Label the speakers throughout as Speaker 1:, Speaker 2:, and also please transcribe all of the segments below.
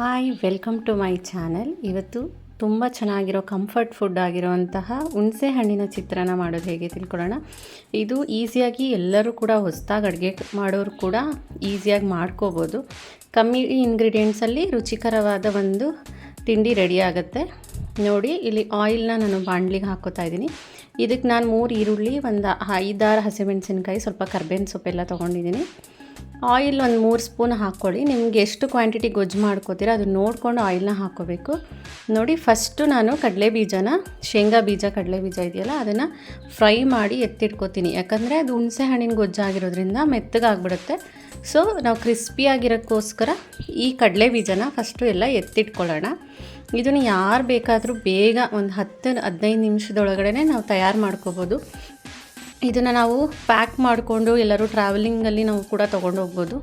Speaker 1: Hi, welcome to my channel. ಇವತ್ತು ತುಂಬ ಚೆನ್ನಾಗಿರೋ ಕಂಫರ್ಟ್ ಫುಡ್ ಆಗಿರುವಂತಹ ಹುಣಸೆ ಹಣ್ಣಿನ ಚಿತ್ರಾನ್ನ ಮಾಡೋದು ಹೇಗೆ ತಿಳ್ಕೊಳ್ಳೋಣ. ಇದು ಈಸಿಯಾಗಿ ಎಲ್ಲರೂ ಕೂಡ ಹೊಸದಾಗಿ ಅಡುಗೆ ಮಾಡೋರು ಕೂಡ ಈಸಿಯಾಗಿ ಮಾಡ್ಕೋಬೋದು. ಕಮ್ಮಿ ಇಂಗ್ರೀಡಿಯೆಂಟ್ಸಲ್ಲಿ ರುಚಿಕರವಾದ ಒಂದು ತಿಂಡಿ ರೆಡಿ ಆಗುತ್ತೆ. ನೋಡಿ, ಇಲ್ಲಿ ಆಯಿಲ್ನ ನಾನು ಬಾಣ್ಲಿಗೆ ಹಾಕೋತಾ ಇದ್ದೀನಿ. ಇದಕ್ಕೆ ನಾನು ಮೂರು ಈರುಳ್ಳಿ, ಒಂದು ಐದಾರು ಹಸಿಮೆಣಸಿನ್ಕಾಯಿ, ಸ್ವಲ್ಪ ಕರ್ಬೇವಿನ ಸೊಪ್ಪೆಲ್ಲ ತೊಗೊಂಡಿದ್ದೀನಿ. ಆಯಿಲ್ ಒಂದು ಮೂರು ಸ್ಪೂನ್ ಹಾಕ್ಕೊಳ್ಳಿ. ನಿಮ್ಗೆ ಎಷ್ಟು ಕ್ವಾಂಟಿಟಿ ಗೊಜ್ಜು ಮಾಡ್ಕೋತೀರ ಅದು ನೋಡಿಕೊಂಡು ಆಯಿಲ್ನ ಹಾಕ್ಕೋಬೇಕು. ನೋಡಿ, ಫಸ್ಟು ನಾನು ಕಡಲೆ ಬೀಜನ ಶೇಂಗಾ ಬೀಜ ಕಡಲೆ ಬೀಜ ಇದೆಯಲ್ಲ, ಅದನ್ನು ಫ್ರೈ ಮಾಡಿ ಎತ್ತಿಟ್ಕೋತೀನಿ. ಯಾಕಂದರೆ ಅದು ಹುಣಸೆ ಹಣ್ಣಿನ ಗೊಜ್ಜಾಗಿರೋದ್ರಿಂದ ಮೆತ್ತಗಾಗ್ಬಿಡುತ್ತೆ. ಸೊ ನಾವು ಕ್ರಿಸ್ಪಿಯಾಗಿರೋಕ್ಕೋಸ್ಕರ ಈ ಕಡಲೆ ಬೀಜನ ಫಸ್ಟು ಎಲ್ಲ ಎತ್ತಿಟ್ಕೊಳ್ಳೋಣ. ಇದನ್ನು ಯಾರು ಬೇಕಾದರೂ ಬೇಗ ಒಂದು ಹತ್ತು, ಹದಿನೈದು ನಿಮಿಷದೊಳಗಡೆ ನಾವು ತಯಾರು ಮಾಡ್ಕೋಬೋದು. ಇದನ್ನು ನಾವು ಪ್ಯಾಕ್ ಮಾಡಿಕೊಂಡು ಎಲ್ಲರೂ ಟ್ರಾವೆಲಿಂಗಲ್ಲಿ ನಾವು ಕೂಡ ತೊಗೊಂಡು ಹೋಗ್ಬೋದು.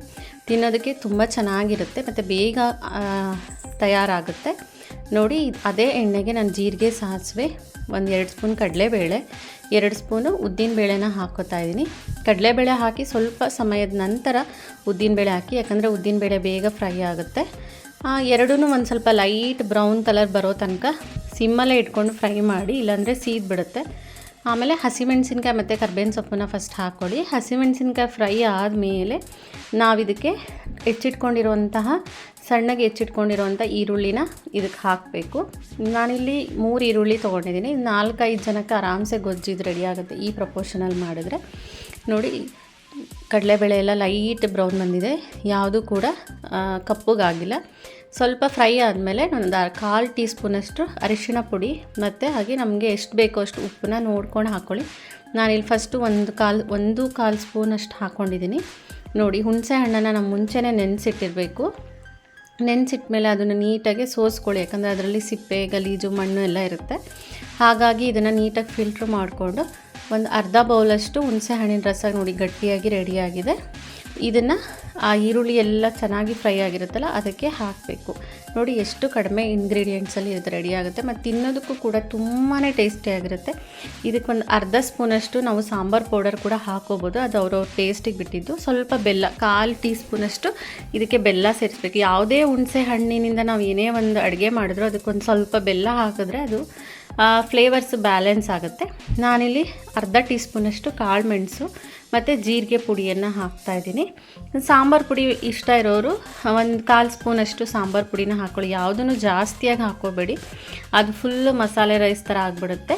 Speaker 1: ತಿನ್ನೋದಕ್ಕೆ ತುಂಬ ಚೆನ್ನಾಗಿರುತ್ತೆ, ಮತ್ತು ಬೇಗ ತಯಾರಾಗುತ್ತೆ. ನೋಡಿ, ಅದೇ ಎಣ್ಣೆಗೆ ನಾನು ಜೀರಿಗೆ, ಸಾಸಿವೆ, ಒಂದು ಎರಡು ಸ್ಪೂನ್ ಕಡಲೆಬೇಳೆ, ಎರಡು ಸ್ಪೂನು ಉದ್ದಿನಬೇಳೆನ ಹಾಕೋತಾ ಇದ್ದೀನಿ ಕಡಲೆಬೇಳೆ ಹಾಕಿ ಸ್ವಲ್ಪ ಸಮಯದ ನಂತರ ಉದ್ದಿನಬೇಳೆ ಹಾಕಿ, ಯಾಕಂದರೆ ಉದ್ದಿನಬೇಳೆ ಬೇಗ ಫ್ರೈ ಆಗುತ್ತೆ. ಎರಡೂ ಒಂದು ಸ್ವಲ್ಪ ಲೈಟ್ ಬ್ರೌನ್ ಕಲರ್ ಬರೋ ತನಕ ಸಿಮ್ಮಲ್ಲೇ ಇಟ್ಕೊಂಡು ಫ್ರೈ ಮಾಡಿ, ಇಲ್ಲಾಂದರೆ ಸೀದ್ ಬಿಡುತ್ತೆ ಆಮೇಲೆ ಹಸಿಮೆಣ್ಸಿನ್ಕಾಯಿ ಮತ್ತು ಕರ್ಬೇವಿನ ಸೊಪ್ಪನ್ನ ಫಸ್ಟ್ ಹಾಕ್ಕೊಳ್ಳಿ. ಹಸಿಮೆಣಸಿನ್ಕಾಯಿ ಫ್ರೈ ಆದಮೇಲೆ ನಾವು ಇದಕ್ಕೆ ಹೆಚ್ಚಿಟ್ಕೊಂಡಿರುವಂತಹ, ಸಣ್ಣಗೆ ಹೆಚ್ಚಿಟ್ಕೊಂಡಿರುವಂಥ ಈರುಳ್ಳಿನ ಇದಕ್ಕೆ ಹಾಕಬೇಕು. ನಾನಿಲ್ಲಿ ಮೂರು ಈರುಳ್ಳಿ ತೊಗೊಂಡಿದ್ದೀನಿ. ನಾಲ್ಕೈದು ಜನಕ್ಕೆ ಆರಾಮ್ಸೆ ಗೊಜ್ಜಿದ್ದು ರೆಡಿ ಆಗುತ್ತೆ ಈ ಪ್ರಪೋರ್ಷನಲ್ಲಿ ಮಾಡಿದ್ರೆ. ನೋಡಿ, ಕಡಲೆಬೇಳೆ ಎಲ್ಲ ಲೈಟ್ ಬ್ರೌನ್ ಬಂದಿದೆ. ಯಾವುದೂ ಕೂಡ ಕಪ್ಪಗಾಗಿಲ್ಲ. ಸ್ವಲ್ಪ ಫ್ರೈ ಆದಮೇಲೆ ಒಂದು ಕಾಲು ಟೀ ಸ್ಪೂನಷ್ಟು ಅರಿಶಿಣ ಪುಡಿ ಮತ್ತು ಹಾಗೆ ನಮಗೆ ಎಷ್ಟು ಬೇಕೋ ಅಷ್ಟು ಉಪ್ಪನ್ನ ನೋಡ್ಕೊಂಡು ಹಾಕ್ಕೊಳ್ಳಿ ನಾನಿಲ್ಲಿ ಫಸ್ಟು ಒಂದು ಕಾಲು ಒಂದು ಕಾಲು ಸ್ಪೂನಷ್ಟು ಹಾಕ್ಕೊಂಡಿದ್ದೀನಿ ನೋಡಿ, ಹುಣಸೆ ಹಣ್ಣನ್ನು ನಾವು ಮುಂಚೆನೇ ನೆನೆಸಿಟ್ಟಿರಬೇಕು. ನೆನೆಸಿಟ್ಮೇಲೆ ಅದನ್ನು ನೀಟಾಗಿ ಸೋಸ್ಕೊಳ್ಳಿ, ಯಾಕಂದರೆ ಅದರಲ್ಲಿ ಸಿಪ್ಪೆ, ಗಲೀಜು, ಮಣ್ಣು ಎಲ್ಲ ಇರುತ್ತೆ. ಹಾಗಾಗಿ ಇದನ್ನು ನೀಟಾಗಿ ಫಿಲ್ಟ್ರ್ ಮಾಡಿಕೊಂಡು ಒಂದು ಅರ್ಧ ಬೌಲಷ್ಟು ಹುಣಸೆ ಹಣ್ಣಿನ ರಸ ನೋಡಿ ಗಟ್ಟಿಯಾಗಿ ರೆಡಿಯಾಗಿದೆ ಇದನ್ನು ಆ ಈರುಳ್ಳಿ ಎಲ್ಲ ಚೆನ್ನಾಗಿ ಫ್ರೈ ಆಗಿರುತ್ತಲ್ಲ, ಅದಕ್ಕೆ ಹಾಕಬೇಕು. ನೋಡಿ ಎಷ್ಟು ಕಡಿಮೆ ಇಂಗ್ರೀಡಿಯೆಂಟ್ಸಲ್ಲಿ ಇದು ರೆಡಿ ಆಗುತ್ತೆ. ಮತ್ತು ತಿನ್ನೋದಕ್ಕೂ ಕೂಡ ತುಂಬಾ ಟೇಸ್ಟಿಯಾಗಿರುತ್ತೆ ಇದಕ್ಕೊಂದು ಅರ್ಧ ಸ್ಪೂನಷ್ಟು ನಾವು ಸಾಂಬಾರು ಪೌಡರ್ ಕೂಡ ಹಾಕೋಬೋದು. ಅದು ಅವ್ರವ್ರ ಟೇಸ್ಟಿಗೆ ಬಿಟ್ಟಿದ್ದು. ಸ್ವಲ್ಪ ಬೆಲ್ಲ, ಕಾಲು ಟೀ ಸ್ಪೂನಷ್ಟು ಇದಕ್ಕೆ ಬೆಲ್ಲ ಸೇರಿಸ್ಬೇಕು. ಯಾವುದೇ ಹುಣಸೆ ಹಣ್ಣಿನಿಂದ ನಾವು ಏನೇ ಒಂದು ಅಡುಗೆ ಮಾಡಿದ್ರು ಅದಕ್ಕೊಂದು ಸ್ವಲ್ಪ ಬೆಲ್ಲ ಹಾಕಿದ್ರೆ ಅದು ಫ್ಲೇವರ್ಸ್ ಬ್ಯಾಲೆನ್ಸ್ ಆಗುತ್ತೆ. ನಾನಿಲ್ಲಿ ಅರ್ಧ ಟೀ ಸ್ಪೂನಷ್ಟು ಕಾಳು ಮೆಣಸು ಮತ್ತು ಜೀರಿಗೆ ಪುಡಿಯನ್ನು ಹಾಕ್ತಾಯಿದ್ದೀನಿ ಸಾಂಬಾರು ಪುಡಿ ಇಷ್ಟ ಇರೋರು ಒಂದು ಕಾಲು ಸ್ಪೂನಷ್ಟು ಸಾಂಬಾರು ಪುಡಿನ ಹಾಕ್ಕೊಳ್ಳಿ ಯಾವುದನ್ನು ಜಾಸ್ತಿಯಾಗಿ ಹಾಕೋಬೇಡಿ ಅದು ಫುಲ್ಲು ಮಸಾಲೆ ರೈಸ್ ಥರ ಆಗಿಬಿಡುತ್ತೆ.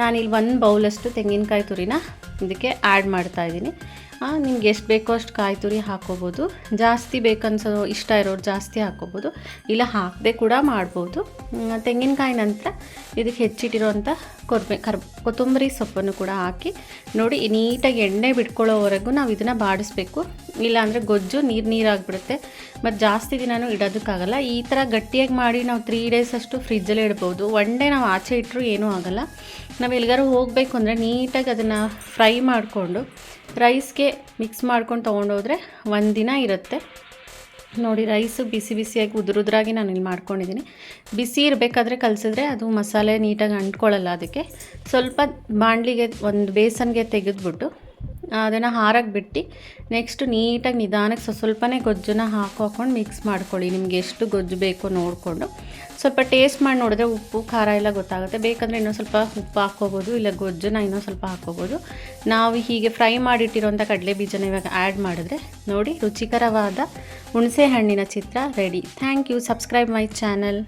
Speaker 1: ನಾನಿಲ್ಲಿ ಒಂದು ಬೌಲಷ್ಟು ತೆಂಗಿನಕಾಯಿ ತುರಿನ ಇದಕ್ಕೆ ಆ್ಯಡ್ ಮಾಡ್ತಾಯಿದ್ದೀನಿ ನಿಮ್ಗೆ ಎಷ್ಟು ಬೇಕೋ ಅಷ್ಟು ಕಾಯಿ ತುರಿ ಹಾಕ್ಕೋಬೋದು ಜಾಸ್ತಿ ಬೇಕನ್ಸೋ ಇಷ್ಟ ಇರೋರು ಜಾಸ್ತಿ ಹಾಕ್ಕೋಬೋದು ಇಲ್ಲ, ಹಾಕದೆ ಕೂಡ ಮಾಡ್ಬೋದು. ತೆಂಗಿನಕಾಯಿ ನಂತರ ಇದಕ್ಕೆ ಹೆಚ್ಚಿಟ್ಟಿರೋಂಥ ಕೊರ್ಬೆ ಕರ್ ಕೊತ್ತಂಬರಿ ಸೊಪ್ಪನ್ನು ಕೂಡ ಹಾಕಿ ನೋಡಿ ನೀಟಾಗಿ ಎಣ್ಣೆ ಬಿಟ್ಕೊಳ್ಳೋವರೆಗೂ ನಾವು ಇದನ್ನು ಬಾಡಿಸ್ಬೇಕು. ಇಲ್ಲಾಂದರೆ ಗೊಜ್ಜು ನೀರು ನೀರಾಗ್ಬಿಡುತ್ತೆ. ಮತ್ತು ಜಾಸ್ತಿ ದಿನವೂ ಇಡೋದಕ್ಕಾಗಲ್ಲ. ಈ ಥರ ಗಟ್ಟಿಯಾಗಿ ಮಾಡಿ ನಾವು ತ್ರೀ ಡೇಸ್ ಅಷ್ಟು ಫ್ರಿಜ್ಜಲ್ಲೇ ಇಡ್ಬೋದು. ಒನ್ ಡೇ ನಾವು ಆಚೆ ಇಟ್ಟರು ಏನೂ ಆಗೋಲ್ಲ. ನಾವು ಎಲ್ಲಿಗಾರು ಹೋಗಬೇಕು ಅಂದರೆ ನೀಟಾಗಿ ಅದನ್ನು ಫ್ರೈ ಮಾಡಿಕೊಂಡು ರೈಸ್ಗೆ ಮಿಕ್ಸ್ ಮಾಡ್ಕೊಂಡು ತೊಗೊಂಡೋದ್ರೆ ಒಂದು ದಿನ ಇರುತ್ತೆ. ನೋಡಿ, ರೈಸು ಬಿಸಿ ಬಿಸಿಯಾಗಿ ಉದುರುದ್ರಾಗಿ ನಾನು ಇಲ್ಲಿ ಮಾಡ್ಕೊಂಡಿದ್ದೀನಿ ಬಿಸಿ ಇರಬೇಕಾದ್ರೆ ಕಲಸಿದ್ರೆ ಅದು ಮಸಾಲೆ ನೀಟಾಗಿ ಅಂಟ್ಕೊಳ್ಳಲ್ಲ ಅದಕ್ಕೆ. ಸ್ವಲ್ಪ ಬಾಣಲಿಗೆ ಒಂದು ಬೇಸನ್ಗೆ ತೆಗೆದುಬಿಟ್ಟು ಅದನ್ನು ಹಾರಕ್ಕೆ ಬಿಟ್ಟು ನೆಕ್ಸ್ಟ್ ನೀಟಾಗಿ ನಿಧಾನಕ್ಕೆ ಸ್ವಲ್ಪ ಸ್ವಲ್ಪನೇ ಗೊಜ್ಜನ್ನ ಹಾಕಿ ಹಾಕ್ಕೊಂಡು ಮಿಕ್ಸ್ ಮಾಡ್ಕೊಳ್ಳಿ. ನಿಮ್ಗೆ ಎಷ್ಟು ಗೊಜ್ಜು ಬೇಕೋ ನೋಡಿಕೊಂಡು. ಸ್ವಲ್ಪ ಟೇಸ್ಟ್ ಮಾಡಿ ನೋಡಿದ್ರೆ ಉಪ್ಪು, ಖಾರ ಎಲ್ಲ ಗೊತ್ತಾಗುತ್ತೆ. ಬೇಕಂದರೆ ಇನ್ನೂ ಸ್ವಲ್ಪ ಉಪ್ಪು ಹಾಕ್ಕೋಬೋದು, ಇಲ್ಲ ಗೊಜ್ಜನ್ನ ಇನ್ನೂ ಸ್ವಲ್ಪ ಹಾಕ್ಕೋಬೋದು. ನಾವು ಹೀಗೆ ಫ್ರೈ ಮಾಡಿಟ್ಟಿರೋಂಥ ಕಡಲೆ ಬೀಜನ ಇವಾಗ ಆ್ಯಡ್ ಮಾಡಿದ್ರೆ ನೋಡಿ ರುಚಿಕರವಾದ ಹುಣಸೆ ಹಣ್ಣಿನ ಚಿತ್ರ ready thank you subscribe my channel